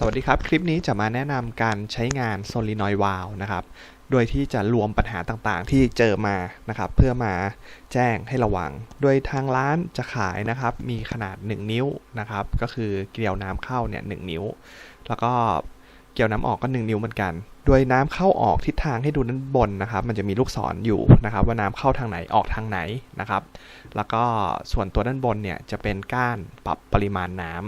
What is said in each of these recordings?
สวัสดีครับ คลิปนี้จะมาแนะนำการใช้งาน Solenoid Valve นะครับ โดยที่จะรวมปัญหาต่างๆ ที่เจอมานะครับ เพื่อมาแจ้งให้ระวัง โดยทางร้านจะขายนะครับ มีขนาด 1 นิ้วนะครับ ก็คือเกลียวน้ำเข้าเนี่ยหนิ้ว แล้วก็เกลียวน้ำออกก็ 1 นิ้วเหมือนกัน โดยน้ำเข้าออกทิศทางให้ดูด้านบนนะครับ มันจะมีลูกศรออยู่นะครับ ว่าน้ำเข้าทางไหนออกทางไหนนะครับ แล้วก็ส่วนตัวด้านบนเนี่ยจะเป็นก้านปรับปริมาณน้ำ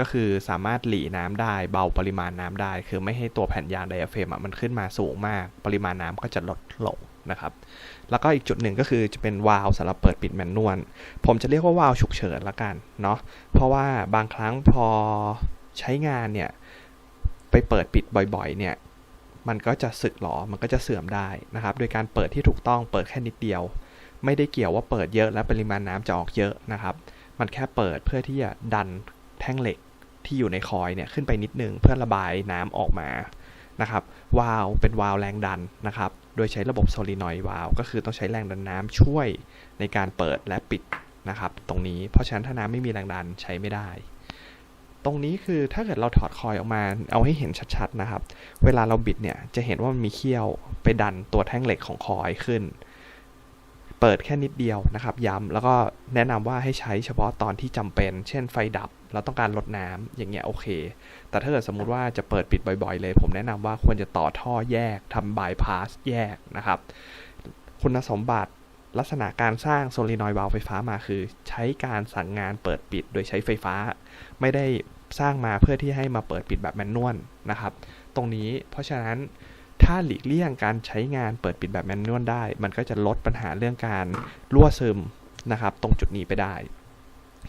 ก็คือสามารถหลีน้ำได้ เบาปริมาณน้ำได้ คือไม่ให้ตัวแผ่นยางไดอะเฟรมอะมันขึ้นมาสูงมาก ปริมาณน้ำก็จะลดลงนะครับแล้วก็อีกจุดหนึ่งก็คือจะเป็นวาล์วสำหรับเปิดปิดแมนนวลผมจะเรียกว่าวาล์วฉุกเฉินละกันเนาะเพราะว่าบางครั้งพอใช้งานเนี่ยไปเปิดปิดบ่อยๆเนี่ยมันก็จะสึกหรอมันก็จะเสื่อมได้นะครับ โดยการเปิดที่ถูกต้องเปิดแค่นิดเดียว ไม่ได้เกี่ยวว่าเปิดเยอะและปริมาณน้ำจะออกเยอะนะครับ มันแค่เปิดเพื่อที่จะดันแท่งเหล็ก ที่อยู่ในคอยเนี่ยขึ้นไปนิดนึงเพื่อระบายน้ำออกมานะครับวาล์วเป็นวาล์วแรงดันนะครับ โดยใช้ระบบโซลินอยวาล์วก็คือต้องใช้แรงดันน้ำช่วยในการเปิดและปิดนะครับ ตรงนี้เพราะฉะนั้นถ้าน้ำไม่มีแรงดันใช้ไม่ได้ ตรงนี้คือถ้าเกิดเราถอดคอยออกมาเอาให้เห็นชัดๆนะครับ เวลาเราบิดเนี่ยจะเห็นว่ามันมีเขี้ยวไปดันตัวแท่งเหล็กของคอยขึ้น เปิดแค่นิดเดียวนะครับ ย้ำแล้วก็แนะนำว่าให้ใช้เฉพาะตอนที่จำเป็น เช่นไฟดับ เราต้องการลดน้ำอย่างเงี้ยโอเค แต่ถ้าเกิดสมมุติว่าจะเปิดปิดบ่อยๆเลย ผมแนะนำว่าควรจะต่อท่อแยกทำบายพาสแยกนะครับ คุณสมบัติลักษณะการสร้างโซลินอยด์วาล์วไฟฟ้ามาคือ ใช้การสั่งงานเปิดปิดโดยใช้ไฟฟ้า ไม่ได้สร้างมาเพื่อที่ให้มาเปิดปิดแบบแมนนวลนะครับ ตรงนี้เพราะฉะนั้น ถ้าหลีกเลี่ยงการใช้งานเปิดปิดแบบแมนนวลได้ มันก็จะลดปัญหาเรื่องการรั่วซึมนะครับ ตรงจุดนี้ไปได้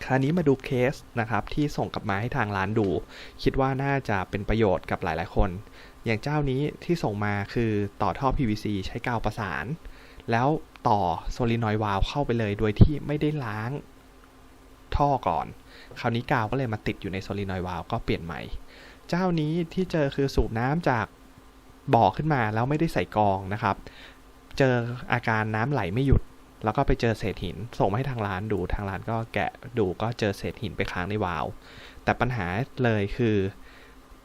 คราวนี้มาดูเคสนะครับที่ส่งกลับมาให้ทางร้านดู คิดว่าน่าจะเป็นประโยชน์กับหลาย ๆ คน อย่างเจ้านี้ที่ส่งมาคือต่อท่อ PVC ใช้กาวประสาน แล้วต่อโซลินอยวาลเข้าไปเลยโดยที่ไม่ได้ล้างท่อก่อน คราวนี้กาวก็เลยมาติดอยู่ในโซลินอยวาลก็เปลี่ยนใหม่ เจ้านี้ที่เจอคือสูบน้ำจาก บ่อขึ้นมาแล้วไม่ได้ใส่กองนะครับ เจออาการน้ำไหลไม่หยุด แล้วก็ไปเจอเศษหิน ส่งมาให้ทางร้านดูทางร้านก็แกะดูก็เจอเศษหินไปค้างในวาล์วแต่ปัญหาเลยคือ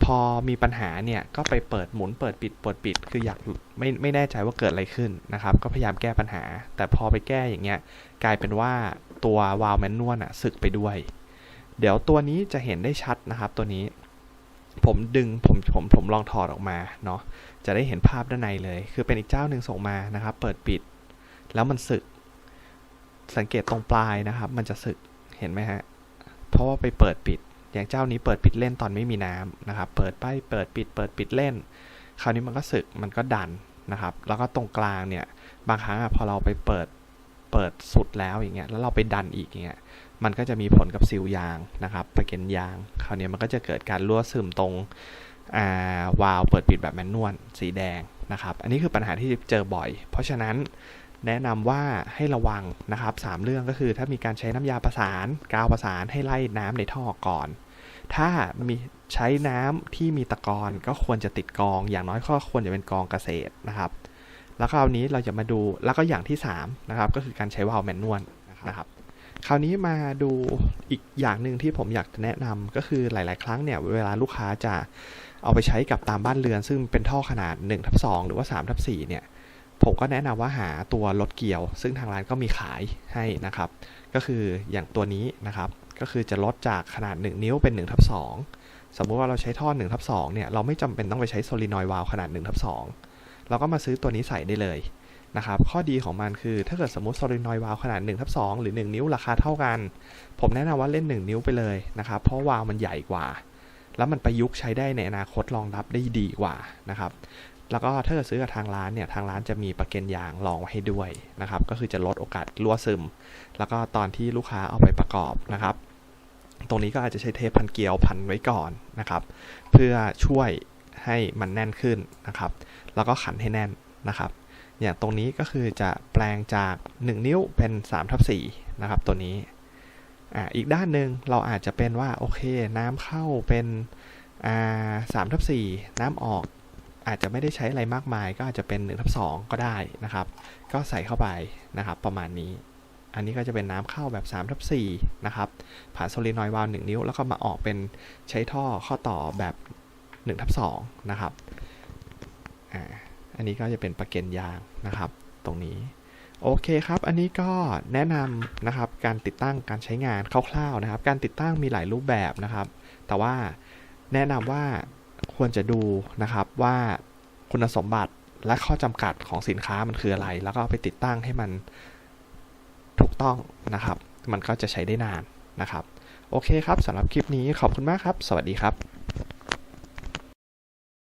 พอมีปัญหาเนี่ยก็ไปเปิดหมุนเปิดปิดเปิดปิด คืออยากไม่ไม่แน่ใจว่าเกิดอะไรขึ้นนะครับ ก็พยายามแก้ปัญหา แต่พอไปแก้อย่างเงี้ยกลายเป็นว่าตัววาล์วแมนนวลอะสึกไปด้วย เดี๋ยวตัวนี้จะเห็นได้ชัดนะครับตัวนี้ ผมดึงผมผมผมลองถอดออกมาเนาะจะได้เห็นภาพด้านในเลย คือเป็นอีกเจ้าหนึ่งส่งมานะครับ เปิดปิด แล้วมันสึก สังเกตตรงปลายนะครับ มันจะสึกเห็นไหมฮะเพราะว่าไปเปิดปิด อย่างเจ้านี้เปิดปิดเล่นตอนไม่มีน้ำนะครับ เปิดไปเปิดปิด เปิดปิดเล่น คราวนี้มันก็สึกมันก็ดันนะครับ แล้วก็ตรงกลางเนี่ยบางครั้งพอเราไปเปิด เปิดสุดแล้วอย่างเงี้ยแล้วเราไปดันอีกอย่างเงี้ยมันก็จะมีผลกับซิลยางนะครับประเก็นยางคราวนี้มันก็จะเกิดการรั่วซึมตรงวาล์วเปิดปิดแบบแมนนวลสีแดงนะครับ อันนี้คือปัญหาที่เจอบ่อย เพราะฉะนั้นแนะนำว่าให้ระวังนะครับ3เรื่องก็คือถ้ามีการใช้น้ำยาประสานกาวประสานให้ไล่น้ำในท่อก่อน ถ้ามีใช้น้ำที่มีตะกอนก็ควรจะติดกอง อย่างน้อยก็ควรจะเป็นกองเกษตรนะครับ แล้วคราวนี้เราจะมาดูแล้วก็อย่างที่3นะครับก็คือการใช้วาล์วแมนนวลนะครับคราวนี้มาดูอีกอย่างหนึ่งที่ผมอยากจะแนะนำก็คือหลาย ๆ ครั้งเนี่ยเวลาลูกค้าจะเอาไปใช้กับตามบ้านเรือน ซึ่งเป็นท่อขนาด1ทับ2หรือว่า3ทับ4เนี่ยผมก็แนะนำว่าหาตัวรถเกี่ยว ซึ่งทางร้านก็มีขายให้นะครับ ก็คืออย่างตัวนี้นะครับ ก็คือจะลดจากขนาด 1 นิ้วเป็น1ทับ2สมมุติว่าเราใช้ท่อ1ทับ2เนี่ยเราไม่จำเป็นต้องไปใช้โซลินอยวาลขนาด1ทับ2 เราก็มาซื้อตัวนี้ใส่ได้เลยนะครับข้อดีของมันคือถ้าเกิดสมมติโซลินอยวาลขนาด1ทับ2หรือ 1 นิ้วราคาเท่ากัน ผมแนะนำว่าเล่น 1 นิ้วไปเลยนะครับ เพราะวาลมันใหญ่กว่า แล้วมันประยุกต์ใช้ได้ในอนาคตรองรับได้ดีกว่านะครับแล้วก็ถ้าเกิดซื้อกับทางร้านเนี่ยทางร้านจะมีประกันยางรองไว้ให้ด้วยนะครับก็คือจะลดโอกาสรั่วซึม แล้วก็ตอนที่ลูกค้าเอาไปประกอบนะครับ ตรงนี้ก็อาจจะใช้เทปพันเกลียวพันไว้ก่อนนะครับ เพื่อช่วย ให้มันแน่นขึ้นนะครับ แล้วก็ขันให้แน่นนะครับ อย่างตรงนี้ก็คือจะแปลงจาก 1 นิ้วเป็น3ทับ4นะครับ ตัวนี้อ่าอีกด้านหนึ่งเราอาจจะเป็นว่าโอเค น้ำเข้าเป็นอ่าสามทับสี่น้ำออกอาจจะไม่ได้ใช้อะไรมากมาย ก็อาจจะเป็น1ทับ2ก็ได้นะครับ ก็ใส่เข้าไปนะครับ ประมาณนี้ อันนี้ก็จะเป็นน้ำเข้าแบบ3ทับ4นะครับ ผ่านโซลินอยวาล์ว1นิ้ว แล้วก็มาออกเป็นใช้ท่อข้อต่อแบบ 1ทับ2นะครับอ่าอันนี้ก็จะเป็นประเก็นยางนะครับ ตรงนี้โอเคครับ อันนี้ก็แนะนำนะครับการติดตั้งการใช้งานคร่าวๆนะครับ การติดตั้งมีหลายรูปแบบนะครับ แต่ว่าแนะนำว่าควรจะดูนะครับว่าคุณสมบัติและข้อจำกัดของสินค้ามันคืออะไร แล้วก็เอาไปติดตั้งให้มันถูกต้องนะครับ มันก็จะใช้ได้นานนะครับ โอเคครับสำหรับคลิปนี้ขอบคุณมากครับ สวัสดีครับ